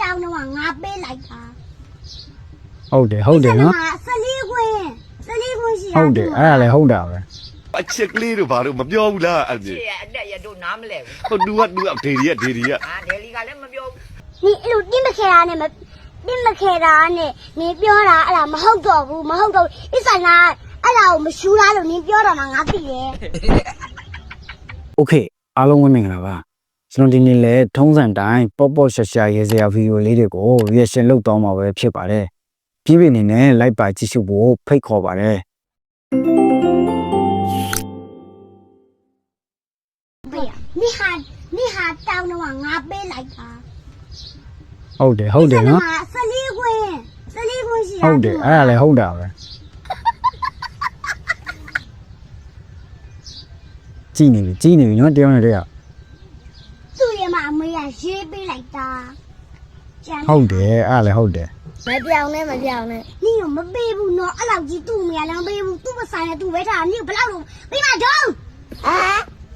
တောင်းတော့ငါပေးလိုက်တာ ဟုတ်တယ်ဟုတ်တယ်နော် 14ခွင်း14ခွင်းရှိတာ ဟုတ်တယ်အဲ့ဒါလည်းဟုတ်တာပဲ အချက်ကလေးတို့ဘာလို့မပြောဘူးလားအဲ့ ချ ဒီ စ်ရအတက်ရတို့နားမလဲဘူး ဟိုတူကတူကဒေဒီရဒေဒီရ အာဒယ်လီကလည်းမပြောဘူး ဒီအဲ့လိုတင်းမခဲတာနဲ့မတင်းမခဲတာနဲ့နင်ပြောတာအဲ့ဒါမဟုတ်တော့ဘူးမဟုတ်တော့ဘူးအစ္ဆာနာအဲ့ဒါကိုမရှူလားလို့နင်ပြောတော့မှငါသိတယ် โอเคအားလုံးဝင်းမင်္ဂလာပါ ကျွန်တော်ဒီနေ့လဲထုံးစံတိုင်းပေါ့ပေါ့ရှာရှာရေးစရာဗီဒီယိုလေးတွေကို reaction လုပ်တော့မှာပဲဖြစ်ပါတယ်ပြည့်ပြည့်နေနဲ့ like ပါကြည့်ရှုဖို့ဖိတ်ခေါ်ပါတယ်ပေးရနိဟာနိဟာတောင်းတော့ငါပေးလိုက်တာဟုတ်တယ်ဟုတ်တယ်နော်14ခွင်း14ခွင်းရှိတာဟုတ်တယ်အဲ့ဒါလည်းဟုတ်တာပဲကြည်နေပြီကြည်နေပြီနော်တယောက်နဲ့တယောက် သူ့ရဲ့မအမေကရေးပေးလိုက် တာကျန်ဟုတ်တယ်အဲ့ဒါလည်းဟုတ်တယ်မပြောင်းနဲ့မပြောင်းနဲ့နင်ကမပေးဘူးနော်အဲ့လောက်ကြီးသူ့အမေကလည်းမပေးဘူးသူ့ပဆိုင်နဲ့သူ့ပဲထားနင်ဘယ်လောက်လို့ပေးမတော့ဟာ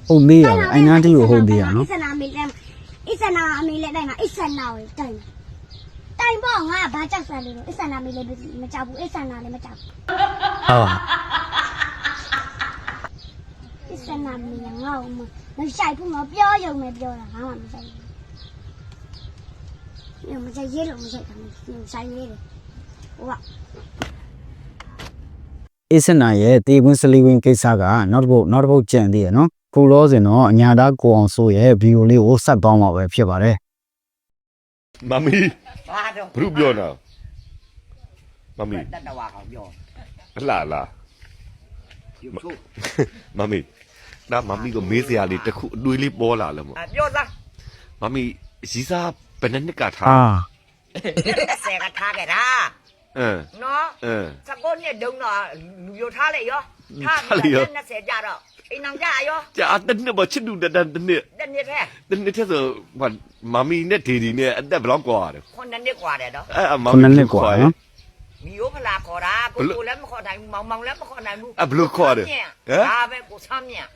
ဟုတ်သေးရပဲအိုင်နာတီကိုဟုတ်သေးရနော်အစ္စနာမေလည်းအစ္စနာအမေလည်းတိုင်းမှာအစ္စနာကိုတိုင်တိုင်ပေါ့ငါဘာကြောက်စမ်းလို့အစ္စနာမေလည်းမကြောက်ဘူးအစ္စနာလည်းမကြောက်ဟာအစ္စနာမေငါ့ကိုမဆိုင်ဘူးငါပြောရုံနဲ့ပြောတာငါမှမဆိုင်ဘူးည မဆိုင်ရေးလို့မဆိုင်ဘူးဆိုင်ရေးတယ်ဟိုကအစ်စနာရဲ့တေကွင်းစလီဝင်းကိစ္စကနောက်တစ်ပုတ်နောက်တစ်ပုတ်ကြံသေးရနော်ခုလောစင်တော့အညာသားကိုအောင်ဆိုရဲ့ဗီဒီယိုလေးကိုဆက်ပေါင်းမှာပဲဖြစ်ပါတယ်မမီဘာတော့ဘုရုပြောနာမမီတတဝါကောင်ပြောအလားလားယူထုမမီဒါမမီကိုမေးစရာလေးတစ်ခုအတွေးလေးပေါ်လာလို့မို့အပြောသားမမီရီစား ဘယ်နှစ်နှစ်ကထား အာ ဆယ်ကထားခဲ့တာ အင်း နော် အင်း စကောနှစ်တုံးတော့လူပြထားလိုက်ရောထား ထားလိုက်ရော 20ကြတော့အိမ်အောင်ကြရော ကြာတစ်နှစ်ပေါ့ချစ်တူတတန်တစ်နှစ် တနေ့ထဲ တစ်နှစ်တည်းဆိုဟိုမမီနဲ့ဒေဒီနဲ့အသက်ဘယ်လောက်กว่าတယ် ခုနှစ်နှစ်กว่าတယ်တော့ အဲ့အမ ခုနှစ်နှစ်กว่าနော် မီယိုဖလာခေါ်တာကိုကိုလည်းမခေါ်နိုင်ဘူးမောင်မောင်လည်းမခေါ်နိုင်ဘူး အဲ့ဘယ်လိုခေါ်တယ်ဟမ် ဒါပဲကိုဆမ်းမြတ်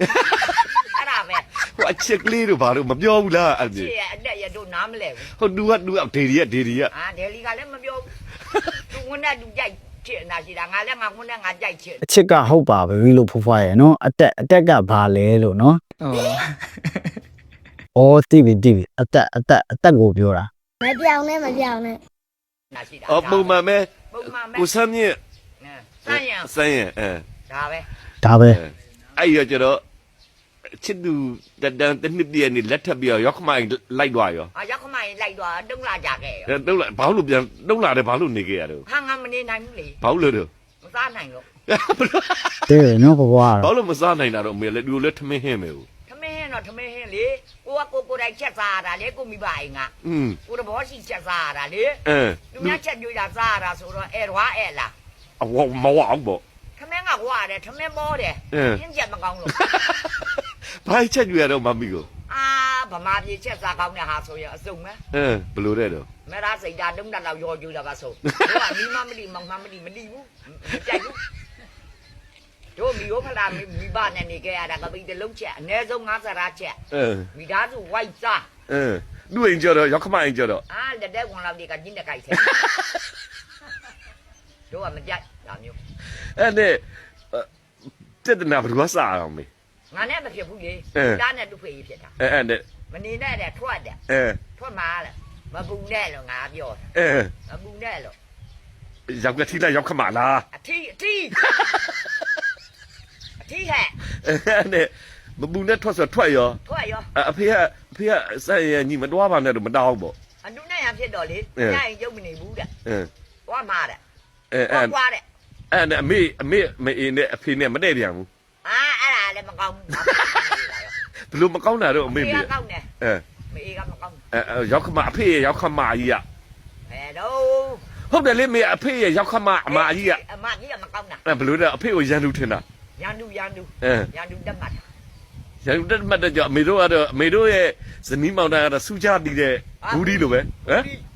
အဲ့ဒါပဲဟိုအချက်ကလေးတို့ဘာလို့မပြောဘူးလားအဲ့ချဒီစ်ရအတက်ရတို့နားမလဲဘူးဟိုတူကတူကဒေဒီရဒေဒီရအာဒယ်လီကလည်းမပြောဘူးသူဝင်တဲ့သူကြိုက်ချစ်နာရှိတာငါလည်းငါဝင်တဲ့ငါကြိုက်ချစ်အချစ်ကဟုတ်ပါပြီလို့ဖွားဖွားရဲ့နော်အတက်အတက်ကဘာလဲလို့နော်အော်တိပြီတိပြီအတက်အတက်အတက်ကိုပြောတာမပြောင်းနဲ့မပြောင်းနဲ့နာရှိတာအော်ပုံမှန်ပဲပုံမှန်ပဲကိုစမ်းမြင့်စမ်းရံစမ်းရင်အဲဒါပဲဒါပဲအဲ့ရကျတော့ ချစ်သူတတန်တစ်နှစ်ပြည့်နေလက်ထပ်ပြီးတော့ရောက်ခမိုင်လိုက်သွားရောအာရောက်ခမရင်လိုက်သွားတုံးလာကြခဲ့ရောအဲတုံးလာဘာလို့ပြန်တုံးလာတယ်ဘာလို့နေခဲ့ရတော့ဟာငါမနေနိုင်ဘူးလေဘာလို့လဲတော့မစားနိုင်လို့တဲ့နော်ဖွားဖွားဘာတော့လို့မစားနိုင်တာတော့အမေလည်းဒီလိုလဲထမင်းဟင်းမယ်ဘူးထမင်းဟင်းတော့ထမင်းဟင်းလေကိုကကိုကိုယ်တိုင်ချက်စားရတာလေကိုမိဘအိမ်ကอืมကိုတဘောရှိချက်စားရတာလေအဲသူများချက်ကြွေးတာစားရတာဆိုတော့အဲရွာအဲလားအဝမဝအောင်ပေါ့ထမင်းကဝရတယ်ထမင်းပေါ်တယ်အင်းပြင်းချက်မကောင်းလို့ ဘာချက်ကြွရတော့မမီကိုအာဗမာပြည်ချက်စားကောင်းတဲ့ဟာဆိုရင်အစုံပဲအဲဘယ်လိုတဲ့တော့မရစိတ်ဓာတ်တုံးတက်လောက်ရောကြွေးတာပါဆိုတို့ကမိမမလီမောင်မမလီမလီဘူးမကြိုက်ဘူးတို့မီယောဖလာမိဘနဲ့နေခဲ့ရတာကပိတလုံးချက်အ ਨੇ ဆုံး50ရာချက်အဲမိသားစုဝိုက်စားအဲလူအိမ်ကျတော့ရောက်ခမိုင်ကျတော့အာလက်တဲ့ဝင်လောက်ဒီကကျင်းတဲ့ကြိုက်ဆဲတို့ကမကြိုက်ဒါမျိုးအဲ့နဲ့တက်တဲ့နာဘယ်လိုစားအောင်မေ ငါနဲ့မဖြစ်ဘူးလေအဲဒါနဲ့သူ့ဖေးဖြစ်တာအဲအဲ့နဲ့မနေနဲ့တဲ့ထွက်တဲ့အဲထွက်မှာလေမပူနဲ့လို့ငါပြောအဲမပူနဲ့လို့ရောက်ကတိလိုက်ရောက်ခမလားအထီးအထီး အထီးဟဲ့အဲ့နဲ့မပူနဲ့ထွက်ဆိုထွက်ရောထွက်ရောအဖေကအဖေကဆက်ရညီမတွားပါနဲ့တော့မတောင်းပေါ့ အနုနဲ့ရဖြစ်တော့လေအဲ ညရင်ရုပ်မနေဘူးတဲ့အဲဝါမာတဲ့အဲဝါအဲ့ကွာတဲ့အဲ့နဲ့အမေအမေမအင်းနဲ့အဖေနဲ့မတည့်ပြန်ဘူးအာအဲ့ဒါ လည်းမကောင်းဘူး ဘလို့မကောင်းတာတော့အမေ မေ မေ ကကောင်းတယ် အဲ မေကမကောင်း အဲရောက်ခမအဖေရဲ့ရောက်ခမကြီးอ่ะ ဘယ်တော့ ဟုတ်တယ်လေမေအဖေရဲ့ရောက်ခမအမကြီးอ่ะ အမကြီးကမကောင်းတာ အဲဘလို့လဲအဖေကိုရန်သူထင်တာ ရန်သူရန်သူ အဲ ရန်သူတက်မှတ် ရန်သူတက်မှတ်တဲ့ကြောင့်အမေတို့ကတော့အမေတို့ရဲ့ဇနီးမောင်နှံကတော့စူးကြတည်တဲ့ဘူးဒီလိုပဲဟမ်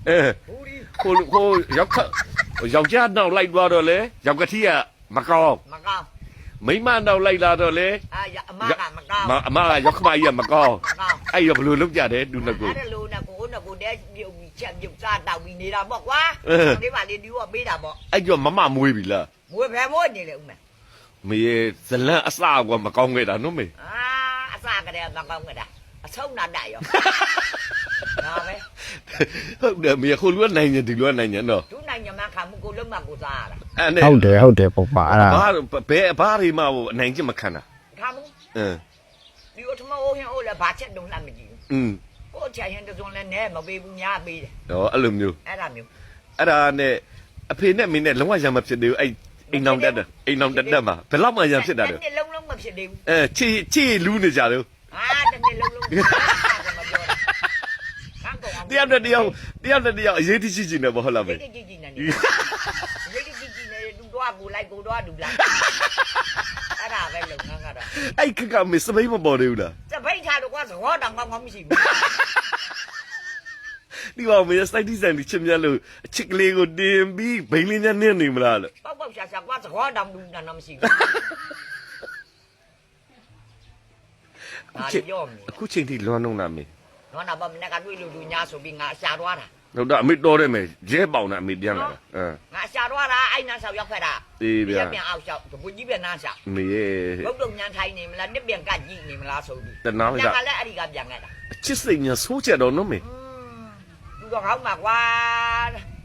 အဲ ဘူးဒီ ကိုကိုရောက်ခယောက်ျားနောက်လိုက်သွားတော့လေရောက်ကတိကမကောင်း မကောင်း မိန်းမနောက်လိုက်လာတော့လေအာအမကမကောင်းမအမကရောက်ခမကြီးကမကောင်းမကောင်းအဲ့ရဘလို့လောက်ကြတယ်ဒူနှစ်ကိုအဲ့ဒါလို့နဲ့ကိုနဲ့ကိုတဲပြုတ်ပြီးချက်မြုပ်စားတောက်ပြီးနေတာပေါ့ကွာဒီမှာလေဒီကပေးတာပေါ့အဲ့ကြောင့်မမမွေးပြီလားမွေးဖယ်မိုးနေလေဦးမမေရဲ့ဇလန်အစကွာမကောင်းခဲ့တာနော်မေအာအစကတည်းကမကောင်းကြတာအဆုံးနာတတ်ရောဒါပဲဟုတ်တယ်မေခိုလူကနိုင်ရင်ဒီလူကနိုင်ရင်တော့ဒုနိုင်ညမခံမှုကိုလုံးမကိုစားရတာ အဲ့နဲ့ဟုတ်တယ်ဟုတ်တယ်ပေါ့ပါအဲ့ဒါဘာဘယ်ဘာတွေမှအနိုင်ချင်းမခံတာခံမှုအင်းဒီအထမအိုးရင်အိုးလည်းဘာချက်တုံးလှမ်းမကြည့်อืมဘူးကိုချင်ရင်တုံးလည်းနဲမပေးဘူးများပေးတယ်တော့အဲ့လိုမျိုးအဲ့ဒါမျိုးအဲ့ဒါနဲ့အဖေနဲ့မင်းနဲ့လုံးဝရံမဖြစ်သေးဘူးအဲ့အိမ်အောင်တက်တယ်အိမ်အောင်တက်တက်မှာဘယ်လောက်မှရံဖြစ်တာလဲတစ်လုံးလုံးမဖြစ်သေးဘူးအဲချီချီလူးနေကြတယ်အာတစ်နေ့လုံးလုံးမပြောတာခံကုန်အောင်တယောက်နဲ့တယောက်တယောက်နဲ့တယောက်အရေးကြီးကြီးနေပေါ့ဟုတ်လားရိမေတ်ကြည့်ကြည့်နေနေရိတ်ကြည့်ကြည့်နေတူတော့ကို လိုက်ကိုတော့ဒူလိုက်အဲ့ဒါပဲလုံငန်းကတော့အဲ့ခက်ကမေစပိန်မပေါ်သေးဘူးလားစပိတ်ချတော့ကသဘောတောင်ကောင်းကောင်းမရှိဘူးဒီကောင်မေစိုက်တီးဆိုင်ဒီချင်မြတ်လို့အချစ်ကလေးကိုတင်ပြီးဘိန်းလေးနဲ့နင်းနေမလားလို့ပေါက်ပေါက်ရှာရှာကသဘောတောင်ဒူနာတော့မရှိဘူးအာပြောမလို့အခုချိန်ထိလွမ်းလုံးတာမေနော်နာဘာမနကတွေ့လို့လူညာဆိုပြီးငါရှာသွားတာ ဟုတ်တော့အမေတော်တယ်မေရဲပေါင်တာအမေပြန်လာတာအင်းငါရှာသွားတာအဲ့နာဆောက်ရောက်ဖက်တာအေးဗျာပြန်အောက်လျှောက်ဘုကြီးပြန်နာလျှောက်မေရဲ့ဘုတ်တုံညာထိုင်နေမလားတစ်ပြန်ကတ်ကြည့်နေမလားဆိုပြီးတနာမညာကကလည်းအဲ့ဒီကပြန်ခဲ့တာအချစ်စိတ်ညာဆိုးချက်တော့နော်မေသူတော့ကောင်းမှာကွာ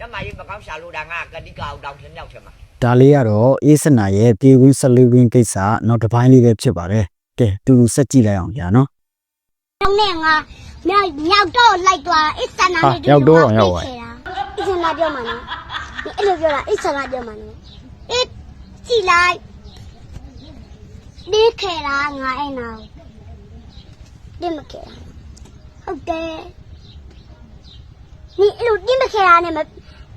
တမကြီးမကောင်းရှာလို့တာငါကတိကအောင်တောင်းထမြောက်ချင်မှာဒါလေးကတော့အေးစနာရဲ့ပြေကွင်းဆက်လူကွင်းကိစ္စနောက်တစ်ပိုင်းလေးပဲဖြစ်ပါတယ်ကဲတူတူဆက်ကြည့်လိုက်အောင်ညာနော်တောင်းနဲ့ငါ မြောက်မြောက်တော့လိုက်သွားအစ်ဆန်နာနဲ့ရောက်တော့ရောက်သွားအစ်ဆန်နာပြောမှာနော်အဲ့လိုပြောတာအစ်ဆန်နာပြောမှာနော်အစ်ကြည်လိုက်ဒီခေရာငါအဲ့နာဒီမခေရာဟုတ်တယ်นี่ไอ้หลูติ้มะเขราเนี่ย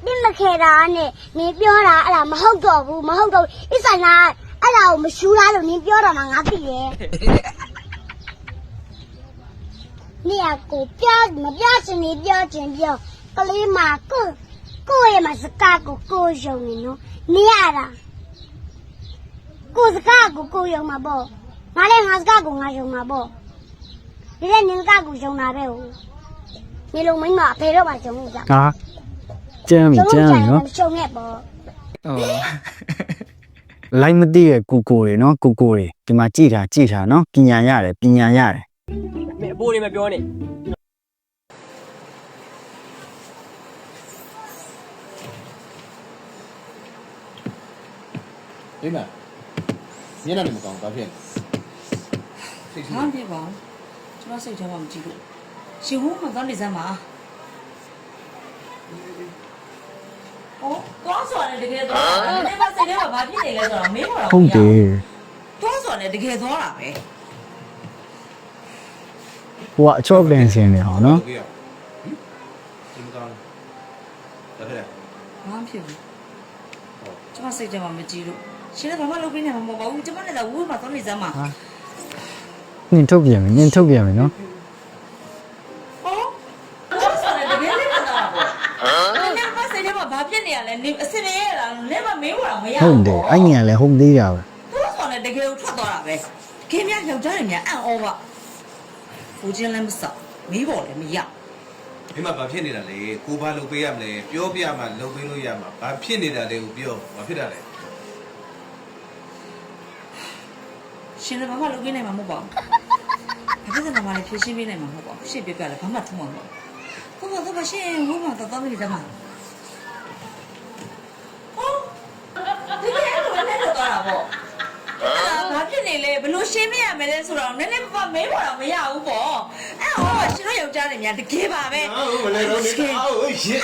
ติ้มะเขราเนี่ยนี่ပြောတာအဲ့ဒါမဟုတ်တော့ဘူးမဟုတ်တော့ဘူးအစ်ဆန်နာအဲ့ဒါကိုမရှူလားလို့နင်ပြောတာမှငါသိတယ် 你呀，ကိုပြောမပြောချင်နေပြောချင်ပြောကလေးမကိုကိုရဲ့မစကားကိုကိုယုံနေနော်နေရတာကိုစကားကိုကိုယုံမှာပေါ့ငါလည်းငါစကားကိုငါယုံမှာပေါ့ဒီလည်းနင်စကားကိုယုံတာပဲဟုတ်နေလုံးမင်းမအဖေတော့မှယုံကြဟာကျမ်းပြီကျမ်းပြီနော်ရှုံနဲ့ပေါ့လိုက်မသိရဲ့ကိုကိုတွေနော်ကိုကိုတွေဒီမှာကြည်တာကြည်တာနော်ပညာရတယ်ပညာရတယ် မင်းအဖိုးလေးမပြောနဲ့ဟေးမမျက်နှာလည်းမကောင်းဘာဖြစ်လဲစိတ်။ဘာမှမဖြစ်ပါဘူး။ကျွန်တော်စိတ်ထဲမှာမကြည့်လို့ရှင်ဟိုးမှာသွားနေစမ်းပါ။ဟောသွားဆိုရတယ်တကယ်သွားတာ။နည်းမစိတ်ထဲမှာဘာဖြစ်နေလဲဆိုတော့မေးပါတော့ဟုတ်တယ်။သွားဆိုရတယ်တကယ်သွားတာပဲ ဟိုကအချော့ကလန်စင်နေအောင်နော်ဟင်ဒီမကောင်းဘာဖြစ်လဲ။ဘာမှမဖြစ်ဘူး။ကျွန်မစိတ်ထဲမှာမကြည့်လို့ရှင်လည်းဘာမှလုပ်ပေးနေမှာမဟုတ်ပါဘူး။ကျွန်မလည်းသာဝိုးမှာသွားနေစမ်းပါ။နင်ထုတ်ပြန်မယ်နင်ထုတ်ပြန်မယ်နော်ဟောသွားဆိုရတယ်တကယ်လေးမှာသွားတာပေါ့။ဟမ်။နည်းမစိတ်ထဲမှာဘာဖြစ်နေရလဲ။နေအစင်မရလား။နည်းမမေးပါတော့မရဘူးဟုတ်တယ်အဲ့ညာလည်းဟုတ်သေးတာပဲတော့ဆိုလည်းတကယ်ကိုထွက်သွားတာပဲခင်ဗျာယောက်ျားတွေများအံ့ဩပါ ကိုချင်းလည်းမစမီးပေါ်လည်းမရဒီမှာဘာဖြစ်နေတာလဲကိုဘာလုပ်ပေးရမလဲပြောပြမှလုပ်ပေးလို့ရမှာဘာဖြစ်နေတာလဲကိုပြောဘာဖြစ်တာလဲရှင်လည်းဘာမှလုပ်ပေးနိုင်မှာမဟုတ်ပါဘူးဘာဖြစ်လဲဘာမှလည်းဖြည့်ရှင်းပေးနိုင်မှာမဟုတ်ပါဘူးရှေ့ပြပြလည်းဘာမှထူမှာမဟုတ်ဘူးတော့တော့ရှင်ဝိုးမှာတော့တော့မနေကြမှာဟောဒီကနေ့တော့လည်းတော့တာပေါ့ဘာဖြစ် နေလဲဘလို့ရှင်းပြရမလဲဆိုတော့နည်းနည်းပါမေးပါတော့မရဘူးပေါ့အဲ့ဟောရှင်တို့ယောက်ျားတွေများတကယ်ပါပဲမလဲတော့နေအော်ရစ်